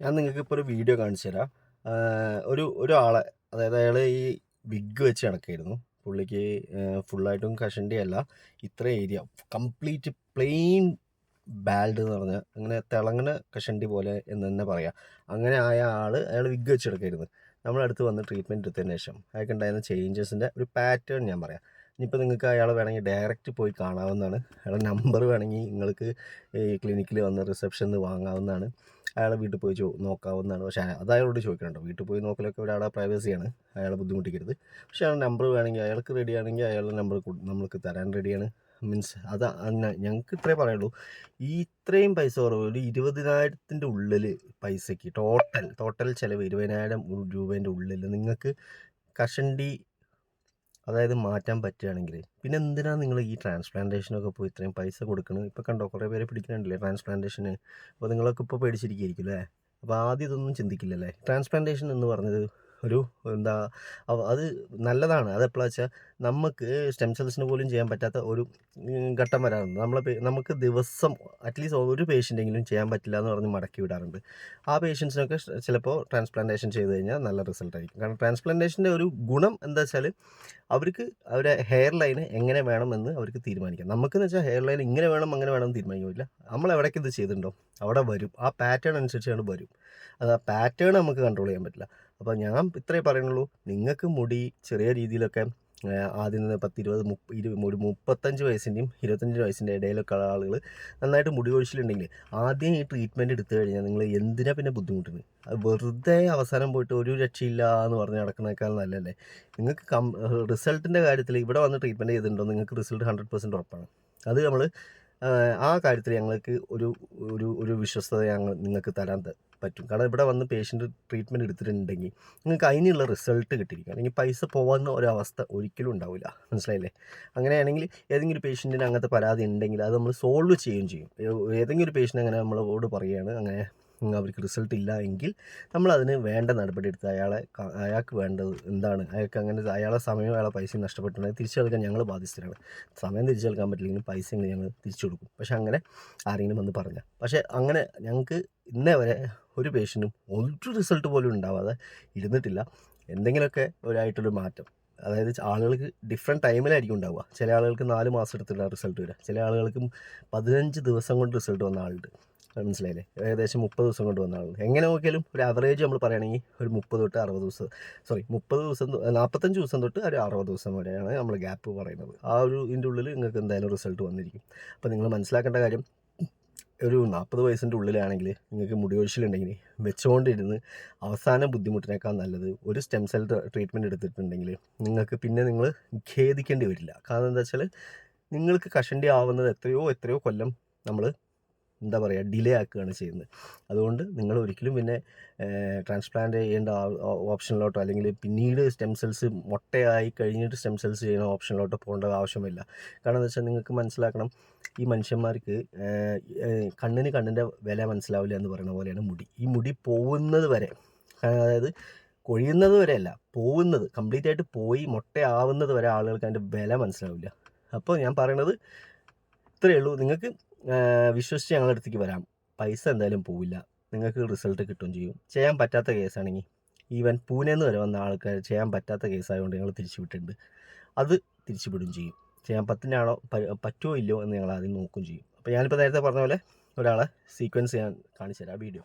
ഞാൻ നിങ്ങൾക്ക് ഇപ്പോൾ ഒരു വീഡിയോ കാണിച്ചു തരാം. ഒരു ഒരാളെ അതായത് അയാൾ ഈ വിഗ് വെച്ച് നടക്കായിരുന്നു. പുള്ളിക്ക് ഫുള്ളായിട്ടും കഷണ്ടി അല്ല. ഇത്ര ഏരിയ കംപ്ലീറ്റ് പ്ലെയിൻ ബാൽഡ് എന്ന് പറഞ്ഞാൽ അങ്ങനെ തിളങ്ങണ കഷണ്ടി പോലെ എന്ന് തന്നെ പറയാം. അങ്ങനെ ആയ ആൾ അയാൾ വിഗ് വെച്ച് നടക്കായിരുന്നു. നമ്മളടുത്ത് വന്ന് ട്രീറ്റ്മെന്റ് എടുത്തതിന് ശേഷം അയാൾക്ക് ഉണ്ടായിരുന്ന ചേഞ്ചസിന്റെ ഒരു പാറ്റേൺ ഞാൻ പറയാം. ഇനിയിപ്പോൾ നിങ്ങൾക്ക് അയാൾ വേണമെങ്കിൽ ഡയറക്റ്റ് പോയി കാണാവുന്നതാണ്. അയാളുടെ നമ്പർ വേണമെങ്കിൽ നിങ്ങൾക്ക് ഈ ക്ലിനിക്കിൽ വന്ന് റിസപ്ഷനിൽ വാങ്ങാവുന്നതാണ്. അയാളെ വീട്ടിൽ പോയി ചോ നോക്കാവുന്നതാണ്. പക്ഷേ അത് അയാളോട് ചോദിക്കണുണ്ടോ. വീട്ടിൽ പോയി നോക്കലൊക്കെ ഇവിടെ അയാളെ പ്രൈവസിയാണ് അയാളെ ബുദ്ധിമുട്ടിക്കരുത്. പക്ഷേ അയാളുടെ നമ്പർ വേണമെങ്കിൽ അയാൾക്ക് റെഡി ആണെങ്കിൽ അയാളുടെ നമ്പർ നമ്മൾക്ക് തരാൻ റെഡിയാണ് മീൻസ് അത് ഞങ്ങൾക്ക് ഇത്രേ പറയുള്ളൂ. ഈ ഇത്രയും പൈസ കുറവ് ഒരു ഇരുപതിനായിരത്തിന്റെ ഉള്ളിൽ പൈസയ്ക്ക് ടോട്ടൽ ടോട്ടൽ ചിലവ് ഇരുപതിനായിരം രൂപേന്റെ ഉള്ളിൽ നിങ്ങൾക്ക് കഷണ്ടി അതായത് മാറ്റാൻ പറ്റുകയാണെങ്കിൽ പിന്നെ എന്തിനാണ് നിങ്ങൾ ഈ ട്രാൻസ്പ്ലാന്റേഷനൊക്കെ പോയി ഇത്രയും പൈസ കൊടുക്കുന്നത് ഇപ്പോൾ കണ്ടോ കുറേ പേരെ പിടിക്കുന്നുണ്ടല്ലേ ട്രാൻസ്പ്ലാന്റേഷന് അപ്പോൾ നിങ്ങളൊക്കെ ഇപ്പോൾ പേടിച്ചിരിക്കുകയായിരിക്കും അല്ലേ അപ്പോൾ ആദ്യം ഇതൊന്നും ചിന്തിക്കില്ലല്ലേ? ട്രാൻസ്പ്ലാന്റേഷൻ എന്ന് പറഞ്ഞത് ഒരു എന്താ അത് നല്ലതാണ്. അത് എപ്പോഴാ വെച്ചാൽ നമുക്ക് സ്റ്റെം സെൽസിന് പോലും ചെയ്യാൻ പറ്റാത്ത ഒരു ഘട്ടം വരാറുണ്ട്. നമ്മളെ നമുക്ക് ദിവസം അറ്റ്ലീസ്റ്റ് ഒരു പേഷ്യന്റെങ്കിലും ചെയ്യാൻ പറ്റില്ല എന്ന് പറഞ്ഞ് മടക്കി വിടാറുണ്ട്. ആ പേഷ്യൻസിനൊക്കെ ചിലപ്പോൾ ട്രാൻസ്പ്ലാന്റേഷൻ ചെയ്ത് കഴിഞ്ഞാൽ നല്ല റിസൾട്ട് ആയിരിക്കും. കാരണം ട്രാൻസ്പ്ലാന്റേഷന്റെ ഒരു ഗുണം എന്താ വെച്ചാൽ അവർക്ക് അവരെ ഹെയർ ലൈൻ എങ്ങനെ വേണമെന്ന് അവർക്ക് തീരുമാനിക്കാം. നമുക്കെന്ന് വെച്ചാൽ ഹെയർ ലൈൻ ഇങ്ങനെ വേണം അങ്ങനെ വേണം തീരുമാനിക്കാൻ പറ്റില്ല നമ്മൾ എവിടേക്ക് ഇത് ചെയ്തിട്ടുണ്ടോ? അവിടെ വരും. ആ പാറ്റേൺ അനുസരിച്ചാണ് വരും. അത് ആ പാറ്റേൺ നമുക്ക് കൺട്രോൾ ചെയ്യാൻ പറ്റില്ല. അപ്പോൾ ഞാൻ ഇത്രേ പറയുന്നുള്ളൂ. നിങ്ങൾക്ക് മുടി ചെറിയ രീതിയിലൊക്കെ ആദ്യം നിന്ന് പത്ത് ഇരുപത് മുപ്പ ഒരു മുപ്പത്തഞ്ച് വയസ്സിന്റെയും ഇരുപത്തഞ്ച് വയസ്സിന്റെ ഇടയിലൊക്കെ ഉള്ള ആളുകൾ നന്നായിട്ട് മുടി കൊഴിച്ചിലുണ്ടെങ്കിൽ ആദ്യം ഈ ട്രീറ്റ്മെന്റ് എടുത്തു കഴിഞ്ഞാൽ നിങ്ങൾ എന്തിനാ പിന്നെ ബുദ്ധിമുട്ടുന്നത്? അത് വെറുതെ അവസാനം പോയിട്ട് ഒരു രക്ഷയില്ല എന്ന് പറഞ്ഞ് നടക്കുന്നേക്കാൾ നല്ലല്ലേ നിങ്ങൾക്ക് കം റിസൾട്ടിന്റെ കാര്യത്തിൽ ഇവിടെ വന്ന് ട്രീറ്റ്മെന്റ് ചെയ്തിട്ടുണ്ടോ നിങ്ങൾക്ക് റിസൾട്ട് ഹൺഡ്രഡ് പെർസെന്റ് ഉറപ്പാണ്. അത് നമ്മൾ ആ കാര്യത്തിൽ ഞങ്ങൾക്ക് ഒരു ഒരു ഒരു വിശ്വസ്തത ഞങ്ങൾ നിങ്ങൾക്ക് തരാൻ പറ്റും. കാരണം ഇവിടെ വന്ന് പേഷ്യന്റ് ട്രീറ്റ്മെന്റ് എടുത്തിട്ടുണ്ടെങ്കിൽ നിങ്ങൾക്ക് അതിനുള്ള റിസൾട്ട് കിട്ടിയിരിക്കും. അല്ലെങ്കിൽ പൈസ പോകുന്ന ഒരവസ്ഥ ഒരിക്കലും ഉണ്ടാവില്ല. മനസ്സിലായില്ലേ? അങ്ങനെയാണെങ്കിൽ ഏതെങ്കിലും പേഷ്യന്റിന് അങ്ങനത്തെ പരാതി ഉണ്ടെങ്കിൽ അത് നമ്മൾ സോൾവ് ചെയ്യുകയും ചെയ്യും. ഏതെങ്കിലും പേഷ്യന്റ് അങ്ങനെ നമ്മളോട് പറയുകയാണ് അങ്ങനെ അവർക്ക് റിസൾട്ട് ഇല്ല എങ്കിൽ നമ്മൾ അതിന് വേണ്ട നടപടി എടുത്ത് അയാളെ അയാൾക്ക് വേണ്ടത് എന്താണ്? അയാൾക്ക് അങ്ങനെ അയാളെ സമയം അയാളെ പൈസയും നഷ്ടപ്പെട്ടിട്ടുണ്ടെങ്കിൽ തിരിച്ചു നൽകാൻ ഞങ്ങൾ ബാധ്യസ്ഥരാണ്. സമയം തിരിച്ചു നൽകാൻ പറ്റില്ലെങ്കിൽ പൈസ ഞങ്ങൾ തിരിച്ചു കൊടുക്കും. പക്ഷെ അങ്ങനെ ആരെങ്കിലും വന്ന് പറഞ്ഞാൽ പക്ഷേ അങ്ങനെ ഞങ്ങൾക്ക് ഇന്നേ വരെ ഒരു പേഷ്യന്റും ഒരു റിസൾട്ട് പോലും ഉണ്ടാവാതെ ഇരുന്നിട്ടില്ല. എന്തെങ്കിലുമൊക്കെ ഒരായിട്ടൊരു മാറ്റം. അതായത് ആളുകൾക്ക് ഡിഫറെന്റ് ടൈമിലായിരിക്കും ഉണ്ടാവുക. ചില ആളുകൾക്ക് നാല് മാസം എടുത്തിട്ടുള്ള റിസൾട്ട് വരിക. ചില ആളുകൾക്ക് പതിനഞ്ച് ദിവസം കൊണ്ട് റിസൾട്ട് വന്ന ആളുണ്ട്. മനസ്സിലായില്ലേ? ഏകദേശം മുപ്പത് ദിവസം കൊണ്ട് വന്ന ആളുണ്ട്. എങ്ങനെ നോക്കിയാലും ഒരു ആവറേജ് നമ്മൾ പറയുകയാണെങ്കിൽ ഒരു മുപ്പത് തൊട്ട് അറുപത് ദിവസം സോറി മുപ്പത് ദിവസം നാൽപ്പത്തഞ്ച് ദിവസം തൊട്ട് ഒരു അറുപത് ദിവസം വരെയാണ് നമ്മൾ ഗ്യാപ്പ് പറയുന്നത്. ആ ഒരു ഇതിന്റെ ഉള്ളിൽ നിങ്ങൾക്ക് എന്തായാലും റിസൾട്ട് വന്നിരിക്കും. അപ്പോൾ നിങ്ങൾ മനസ്സിലാക്കേണ്ട കാര്യം ഒരു നാൽപ്പത് വയസ്സിന്റെ ഉള്ളിലാണെങ്കിൽ നിങ്ങൾക്ക് മുടിയൊഴിച്ചിലുണ്ടെങ്കിൽ വെച്ചുകൊണ്ടിരുന്ന് അവസാന ബുദ്ധിമുട്ടിനേക്കാൾ നല്ലത് ഒരു സ്റ്റെം സെൽ ട്രീറ്റ്മെന്റ് എടുത്തിട്ടുണ്ടെങ്കിൽ നിങ്ങൾക്ക് പിന്നെ നിങ്ങൾ ഖേദിക്കേണ്ടി വരില്ല. കാരണം എന്താ വെച്ചാൽ നിങ്ങൾക്ക് കഷണ്ടി ആവുന്നത് എത്രയോ എത്രയോ കൊല്ലം നമ്മൾ എന്താ പറയുക ഡിലേ ആക്കുകയാണ് ചെയ്യുന്നത്. അതുകൊണ്ട് നിങ്ങൾ ഒരിക്കലും പിന്നെ ട്രാൻസ്പ്ലാന്റ് ചെയ്യേണ്ട ഓപ്ഷനിലോട്ടോ അല്ലെങ്കിൽ പിന്നീട് സ്റ്റെം സെൽസ് മുട്ടയായി കഴിഞ്ഞിട്ട് സ്റ്റെം സെൽസ് ചെയ്യുന്ന ഓപ്ഷനിലോട്ടോ പോകേണ്ട ആവശ്യമില്ല. കാരണം എന്താ വെച്ചാൽ നിങ്ങൾക്ക് മനസ്സിലാക്കണം ഈ മനുഷ്യന്മാർക്ക് കണ്ണിന് കണ്ണിന്റെ വില മനസ്സിലാവില്ല എന്ന് പറയുന്ന പോലെയാണ് മുടി. ഈ മുടി പോകുന്നത് വരെ അതായത് കൊഴിയുന്നത് വരെയല്ല പോകുന്നത് കംപ്ലീറ്റ് ആയിട്ട് പോയി മുട്ടയാവുന്നത് വരെ ആളുകൾക്ക് അതിന്റെ വില മനസ്സിലാവില്ല. അപ്പോൾ ഞാൻ പറയണത് ഇത്രയേ ഉള്ളൂ. നിങ്ങൾക്ക് വിശ്വസിച്ച് ഞങ്ങളുടെ അടുത്തേക്ക് വരാം. പൈസ എന്തായാലും പോവില്ല. നിങ്ങൾക്ക് റിസൾട്ട് കിട്ടുകയും ചെയ്യും. ചെയ്യാൻ പറ്റാത്ത കേസാണെങ്കിൽ ഈവൻ പൂനെന്ന് വരെ വന്ന ആൾക്കാർ ചെയ്യാൻ പറ്റാത്ത കേസായതുകൊണ്ട് ഞങ്ങൾ തിരിച്ചു വിട്ടിട്ടുണ്ട് അത് തിരിച്ചു വിടുകയും ചെയ്യും. ചെയ്യാൻ പറ്റുന്നാണോ പ- പറ്റുമോ ഇല്ലയോ എന്ന് ഞങ്ങൾ ആദ്യം നോക്കുകയും ചെയ്യും. അപ്പോൾ ഞാനിപ്പോൾ നേരത്തെ പറഞ്ഞ പോലെ ഒരാളെ സീക്വൻസ് ഞാൻ കാണിച്ചു തരാം വീഡിയോ